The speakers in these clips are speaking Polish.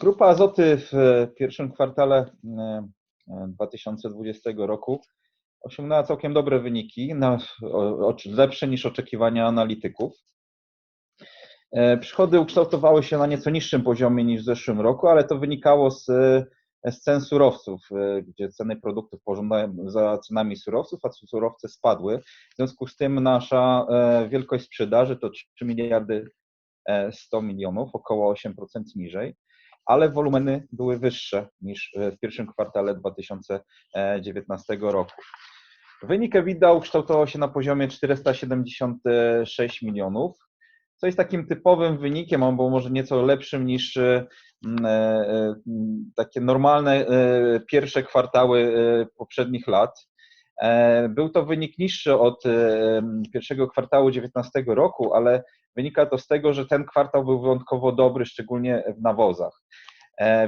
Grupa Azoty w pierwszym kwartale 2020 roku osiągnęła całkiem dobre wyniki, lepsze niż oczekiwania analityków. Przychody ukształtowały się na nieco niższym poziomie niż w zeszłym roku, ale to wynikało z, z cen surowców, gdzie ceny produktów pożądają za cenami surowców, a surowce spadły. W związku z tym nasza wielkość sprzedaży to 3 miliardy 100 milionów, około 8% niżej ale wolumeny były wyższe niż w pierwszym kwartale 2019 roku. Wynik EBITDA ukształtował się na poziomie 476 milionów, co jest takim typowym wynikiem, albo może nieco lepszym niż takie normalne pierwsze kwartały poprzednich lat. Był to wynik niższy od pierwszego kwartału 2019 roku, ale wynika to z tego, że ten kwartał był wyjątkowo dobry, szczególnie w nawozach.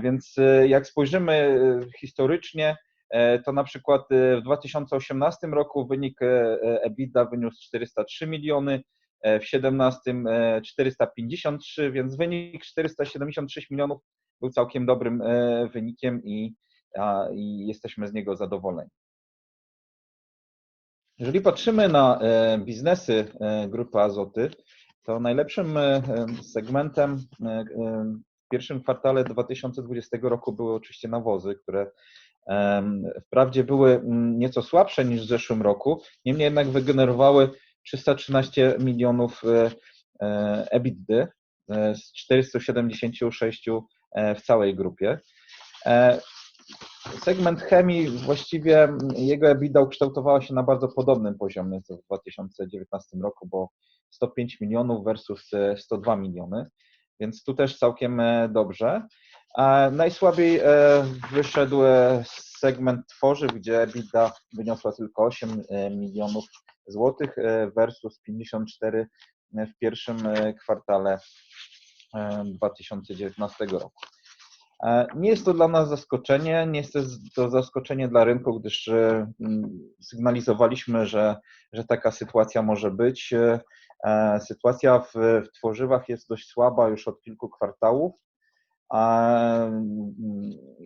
Więc jak spojrzymy historycznie, to na przykład w 2018 roku wynik EBITDA wyniósł 403 miliony, w 2017 453, więc wynik 476 milionów był całkiem dobrym wynikiem i, i jesteśmy z niego zadowoleni. Jeżeli patrzymy na biznesy Grupy Azoty, to najlepszym segmentem w pierwszym kwartale 2020 roku były oczywiście nawozy, które wprawdzie były nieco słabsze niż w zeszłym roku, niemniej jednak wygenerowały 313 milionów EBITDA z 476 w całej grupie. Segment chemii, właściwie jego EBITDA ukształtowała się na bardzo podobnym poziomie co w 2019 roku, bo 105 milionów versus 102 miliony, więc tu też całkiem dobrze. A najsłabiej wyszedł segment tworzyw, gdzie EBITDA wyniosła tylko 8 milionów złotych versus 54 w pierwszym kwartale 2019 roku. Nie jest to dla nas zaskoczenie, nie jest to zaskoczenie dla rynku, gdyż sygnalizowaliśmy, że, że taka sytuacja może być. Sytuacja w, w tworzywach jest dość słaba już od kilku kwartałów. A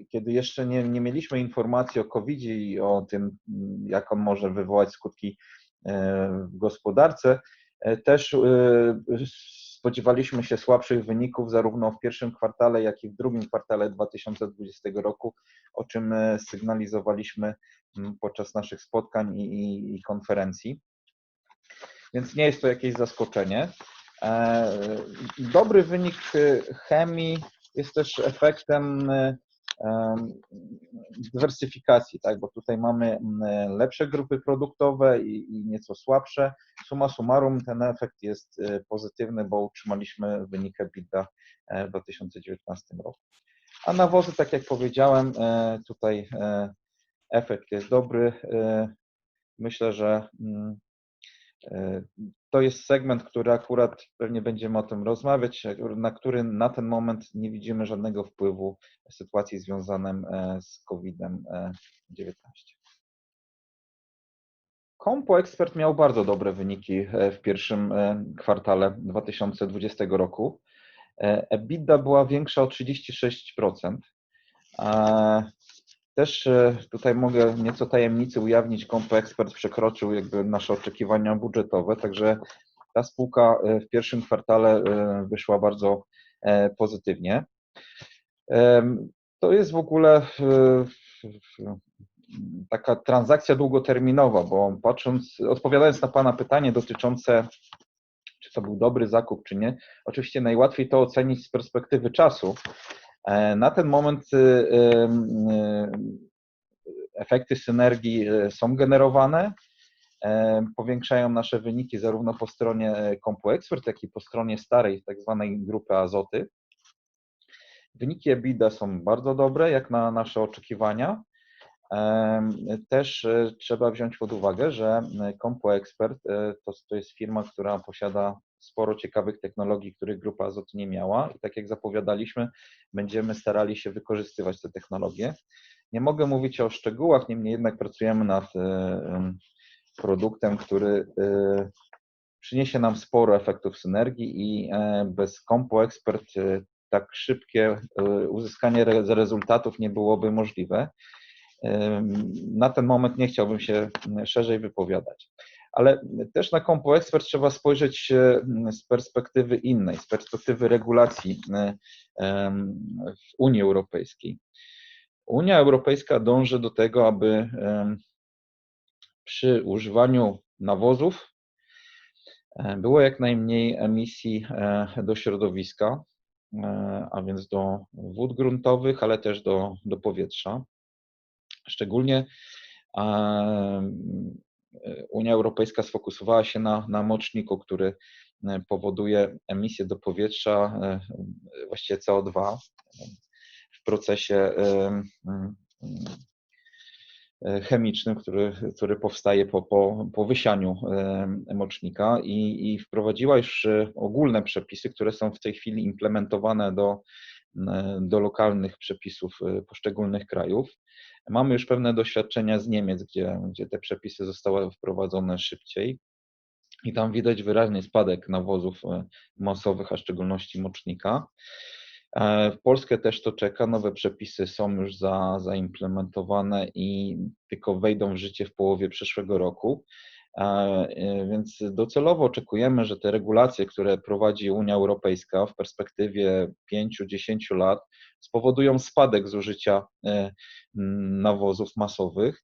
kiedy jeszcze nie, nie mieliśmy informacji o COVID i o tym, jak on może wywołać skutki w gospodarce, też spodziewaliśmy się słabszych wyników zarówno w pierwszym kwartale, jak i w drugim kwartale 2020 roku, o czym sygnalizowaliśmy podczas naszych spotkań i, i konferencji. Więc nie jest to jakieś zaskoczenie. Dobry wynik chemii jest też efektem dywersyfikacji, tak? bo tutaj mamy lepsze grupy produktowe i, i, nieco słabsze. Suma summarum ten efekt jest pozytywny, bo utrzymaliśmy wynik EBITDA w 2019 roku. A nawozy, tak jak powiedziałem, tutaj efekt jest dobry. Myślę, że to jest segment, który akurat pewnie będziemy o tym rozmawiać, na który na ten moment nie widzimy żadnego wpływu sytuacji związanym z COVID-19. Compo Expert miał bardzo dobre wyniki w pierwszym kwartale 2020 roku. EBITDA była większa o 36%. Też tutaj mogę nieco tajemnicy ujawnić, Compo Expert przekroczył jakby nasze oczekiwania budżetowe, także ta spółka w pierwszym kwartale wyszła bardzo pozytywnie. To jest w ogóle taka transakcja długoterminowa, bo patrząc, odpowiadając na Pana pytanie dotyczące, czy to był dobry zakup, czy nie, oczywiście najłatwiej to ocenić z perspektywy czasu. Na ten moment efekty synergii są generowane, powiększają nasze wyniki zarówno po stronie Compu Expert, jak i po stronie starej, tak zwanej grupy Azoty. Wyniki EBITDA są bardzo dobre, jak na nasze oczekiwania. Też trzeba wziąć pod uwagę, że Compu Expert to, to jest firma, która posiada sporo ciekawych technologii, których Grupa Azoty nie miała i tak jak zapowiadaliśmy, będziemy starali się wykorzystywać te technologie. Nie mogę mówić o szczegółach, niemniej jednak pracujemy nad produktem, który przyniesie nam sporo efektów synergii i bez Compo Expert tak szybkie uzyskanie rezultatów nie byłoby możliwe. Na ten moment nie chciałbym się szerzej wypowiadać. Ale też na Compo Expert trzeba spojrzeć z perspektywy innej, z perspektywy regulacji w Unii Europejskiej. Unia Europejska dąży do tego, aby przy używaniu nawozów było jak najmniej emisji do środowiska, a więc do wód gruntowych, ale też do, do powietrza. Szczególnie Unia Europejska sfokusowała się na, na moczniku, który powoduje emisję do powietrza, właściwie CO2 w procesie chemicznym, który, który powstaje po, po, po wysianiu mocznika i, i wprowadziła już ogólne przepisy, które są w tej chwili implementowane do, do lokalnych przepisów poszczególnych krajów. Mamy już pewne doświadczenia z Niemiec, gdzie, gdzie te przepisy zostały wprowadzone szybciej. I tam widać wyraźny spadek nawozów masowych, a w szczególności mocznika. E, w Polskę też to czeka. Nowe przepisy są już za, zaimplementowane i tylko wejdą w życie w połowie przyszłego roku. E, e, więc docelowo oczekujemy, że te regulacje, które prowadzi Unia Europejska w perspektywie 5-10 lat, spowodują spadek zużycia nawozów masowych.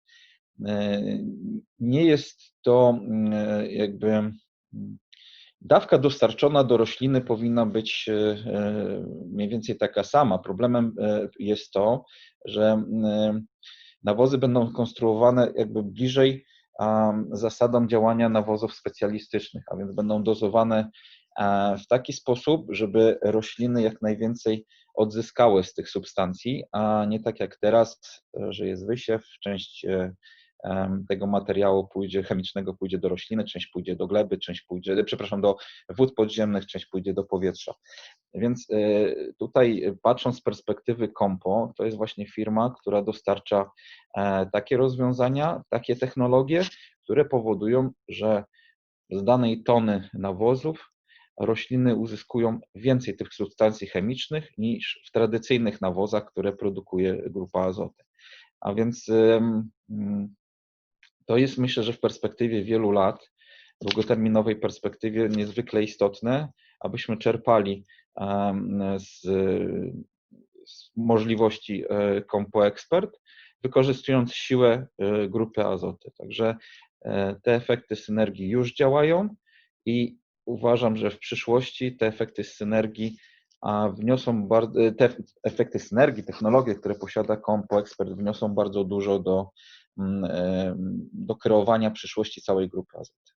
Nie jest to jakby Dawka dostarczona do rośliny powinna być e, e, mniej więcej taka sama. Problemem e, jest to, że nawozy będą konstruowane jakby bliżej zasadom działania nawozów specjalistycznych, a więc będą dozowane w taki sposób, żeby rośliny jak najwięcej odzyskały z tych substancji, a nie tak jak teraz, że jest wysiew, część tego materiału pójdzie, chemicznego pójdzie do rośliny, część pójdzie do gleby, część pójdzie, przepraszam, do wód podziemnych, część pójdzie do powietrza. Więc e, tutaj patrząc z perspektywy Compo, to jest właśnie firma, która dostarcza e, takie rozwiązania, takie technologie, które powodują, że z danej tony nawozów rośliny uzyskują więcej tych substancji chemicznych niż w tradycyjnych nawozach, które produkuje grupa azoty. A więc to jest myślę, że w perspektywie wielu lat, długoterminowej perspektywie niezwykle istotne, abyśmy czerpali z, z możliwości e, Compo Expert, wykorzystując siłę e, grupy azoty. Także e, te efekty synergii już działają i uważam, że w przyszłości te efekty synergii wniosą bardzo, te efekty synergii, technologie, które posiada Compo Expert, wniosą bardzo dużo do do kreowania przyszłości całej grupy azoty.